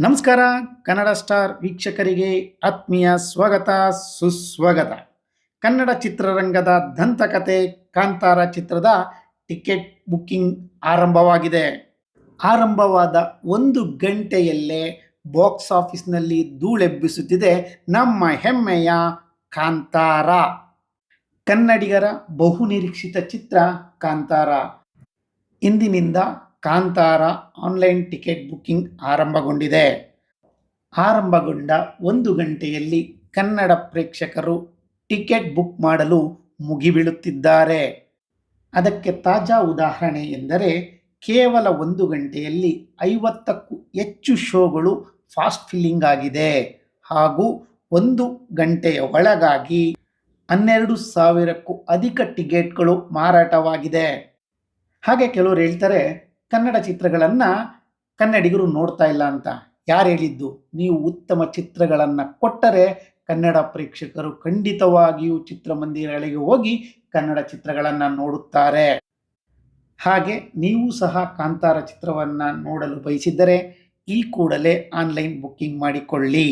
ನಮಸ್ಕಾರ, ಕನ್ನಡ ಸ್ಟಾರ್ ವೀಕ್ಷಕರಿಗೆ ಆತ್ಮೀಯ ಸ್ವಾಗತ, ಸುಸ್ವಾಗತ. ಕನ್ನಡ ಚಿತ್ರರಂಗದ ದಂತಕತೆ ಕಾಂತಾರ ಚಿತ್ರದ ಟಿಕೆಟ್ ಬುಕ್ಕಿಂಗ್ ಆರಂಭವಾಗಿದೆ. ಆರಂಭವಾದ ಒಂದು ಗಂಟೆಯಲ್ಲೇ ಬಾಕ್ಸ್ ಆಫೀಸ್ನಲ್ಲಿ ಧೂಳೆಬ್ಬಿಸುತ್ತಿದೆ ನಮ್ಮ ಹೆಮ್ಮೆಯ ಕಾಂತಾರ. ಕನ್ನಡಿಗರ ಬಹುನಿರೀಕ್ಷಿತ ಚಿತ್ರ ಕಾಂತಾರ. ಇಂದಿನಿಂದ ಕಾಂತಾರ ಆನ್ಲೈನ್ ಟಿಕೆಟ್ ಬುಕ್ಕಿಂಗ್ ಆರಂಭಗೊಂಡಿದೆ. ಆರಂಭಗೊಂಡ ಒಂದು ಗಂಟೆಯಲ್ಲಿ ಕನ್ನಡ ಪ್ರೇಕ್ಷಕರು ಟಿಕೆಟ್ ಬುಕ್ ಮಾಡಲು ಮುಗಿಬೀಳುತ್ತಿದ್ದಾರೆ. ಅದಕ್ಕೆ ತಾಜಾ ಉದಾಹರಣೆ ಎಂದರೆ, ಕೇವಲ ಒಂದು ಗಂಟೆಯಲ್ಲಿ ಐವತ್ತಕ್ಕೂ ಹೆಚ್ಚು ಶೋಗಳು ಫಾಸ್ಟ್ ಫಿಲ್ಲಿಂಗ್ ಆಗಿದೆ. ಹಾಗೂ ಒಂದು ಗಂಟೆಯ ಒಳಗಾಗಿ ಹನ್ನೆರಡು ಸಾವಿರಕ್ಕೂ ಅಧಿಕ ಟಿಕೆಟ್ಗಳು ಮಾರಾಟವಾಗಿದೆ. ಹಾಗೆ ಕೆಲವರು ಹೇಳ್ತಾರೆ ಕನ್ನಡ ಚಿತ್ರಗಳನ್ನು ಕನ್ನಡಿಗರು ನೋಡ್ತಾ ಇಲ್ಲ ಅಂತ ಯಾರು ಹೇಳಿದ್ದು? ನೀವು ಉತ್ತಮ ಚಿತ್ರಗಳನ್ನು ಕೊಟ್ಟರೆ ಕನ್ನಡ ಪ್ರೇಕ್ಷಕರು ಖಂಡಿತವಾಗಿಯೂ ಚಿತ್ರಮಂದಿರಗಳಿಗೆ ಹೋಗಿ ಕನ್ನಡ ಚಿತ್ರಗಳನ್ನು ನೋಡುತ್ತಾರೆ. ಹಾಗೆ ನೀವು ಸಹ ಕಾಂತಾರ ಚಿತ್ರವನ್ನು ನೋಡಲು ಬಯಸಿದ್ದರೆ ಈ ಕೂಡಲೇ ಆನ್ಲೈನ್ ಬುಕ್ಕಿಂಗ್ ಮಾಡಿಕೊಳ್ಳಿ.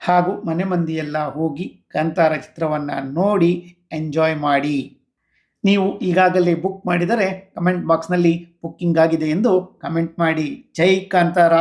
ಹಾಗೂ ಮನೆ ಮಂದಿಯೆಲ್ಲ ಹೋಗಿ ಕಾಂತಾರ ಚಿತ್ರವನ್ನು ನೋಡಿ ಎಂಜಾಯ್ ಮಾಡಿ. ನೀವು ಈಗಾಗಲೇ ಬುಕ್ ಮಾಡಿದರೆ ಕಮೆಂಟ್ ಬಾಕ್ಸ್ನಲ್ಲಿ ಬುಕ್ಕಿಂಗ್ ಆಗಿದೆ ಎಂದು ಕಮೆಂಟ್ ಮಾಡಿ. ಜೈ ಕಾಂತಾರ.